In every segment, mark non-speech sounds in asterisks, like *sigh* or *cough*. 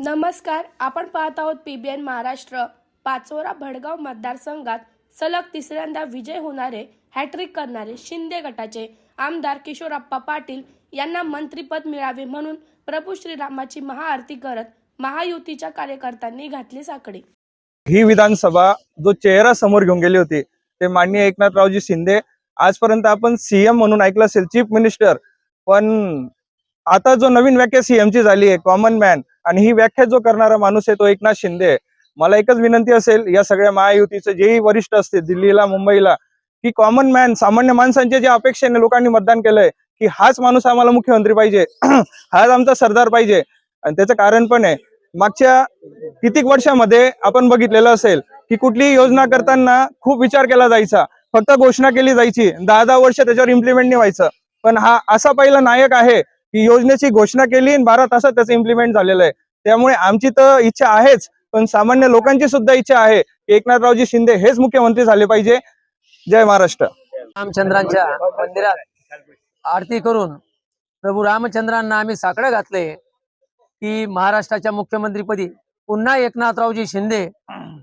नमस्कार आपण पाहत आहोत पीबीएन महाराष्ट्र पाचोरा भडगाव मतदारसंघात सलग तिसऱ्यांदा विजय होणारे हॅट्रिक करणारे शिंदे गटाचे आमदार किशोरप्पा पाटील यांना मंत्रीपद मिळावे म्हणून प्रभू श्रीरामाची महाआरती करत महायुतीच्या कार्यकर्त्यांनी घातली साखळी ही विधानसभा जो चेहरा समोर घेऊन गेली होती ते माननीय एकनाथरावजी शिंदे. आजपर्यंत आपण सीएम म्हणून ऐकलं असेल चीफ मिनिस्टर पण आता जो नवीन व्याख्या सीएम ची झाली आहे कॉमन मॅन आणि ही व्याख्या जो करणारा माणूस आहे तो एकनाथ शिंदे मला एकच विनंती असेल या सगळ्या महायुतीचे जेही वरिष्ठ असते दिल्लीला मुंबईला की कॉमन मॅन सामान्य माणसांच्या ज्या अपेक्षेने लोकांनी मतदान केलंय की हाच माणूस आम्हाला मुख्यमंत्री पाहिजे *clears throat* हाच आमचा सरदार पाहिजे. आणि त्याचं कारण पण आहे मागच्या कितीक वर्षामध्ये आपण बघितलेलं असेल की कुठलीही योजना करताना खूप विचार केला जायचा फक्त घोषणा केली जायची दहा दहा वर्ष त्याच्यावर इम्प्लिमेंट नाही व्हायचं. पण हा असा पहिला नायक आहे ही योजनेची घोषणा केली आणि बारा तासात त्याचं इम्प्लिमेंट झालेलं आहे. त्यामुळे आमची तर इच्छा आहेच पण सामान्य लोकांची सुद्धा इच्छा आहे की एकनाथरावजी शिंदे हेच मुख्यमंत्री झाले पाहिजे. जय महाराष्ट्र. रामचंद्रांच्या मंदिरात आरती करून प्रभू रामचंद्रांना आम्ही साकडं घातले की महाराष्ट्राच्या मुख्यमंत्रीपदी पुन्हा एकनाथरावजी शिंदे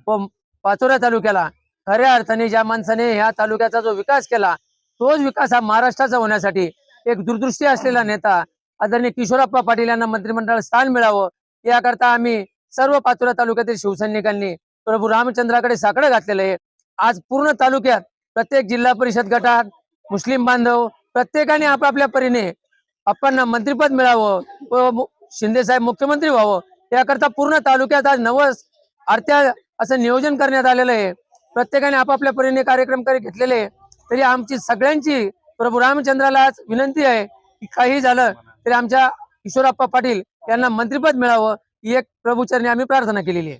व पाचोऱ्या तालुक्याला खऱ्या अर्थाने ज्या माणसाने ह्या तालुक्याचा जो विकास केला तोच विकास हा महाराष्ट्राचा होण्यासाठी एक दूरदृष्टी असलेला नेता आदरणीय किशोरप्पा पाटील यांना मंत्रिमंडळ स्थान मिळावं याकरता आम्ही सर्व पाचोरा तालुक्यातील शिवसैनिकांनी प्रभू रामचंद्राकडे साकडं घातलेलं आहे. आज पूर्ण तालुक्यात प्रत्येक जिल्हा परिषद गटात मुस्लिम बांधव प्रत्येकाने आपापल्या परीने आपण मंत्रिपद मिळावं व शिंदेसाहेब मुख्यमंत्री व्हावं याकरता पूर्ण तालुक्यात आज नवस आरत्या असं नियोजन करण्यात आलेलं आहे. प्रत्येकाने आपापल्या परीने कार्यक्रम करे घेतलेले तरी आमची सगळ्यांची प्रभू रामचंद्राला आज विनंती आहे की काही झालं तरी आमच्या किशोरप्पा पाटील यांना मंत्रिपद मिळावं ही एक प्रभूचरणी आम्ही प्रार्थना केलेली आहे.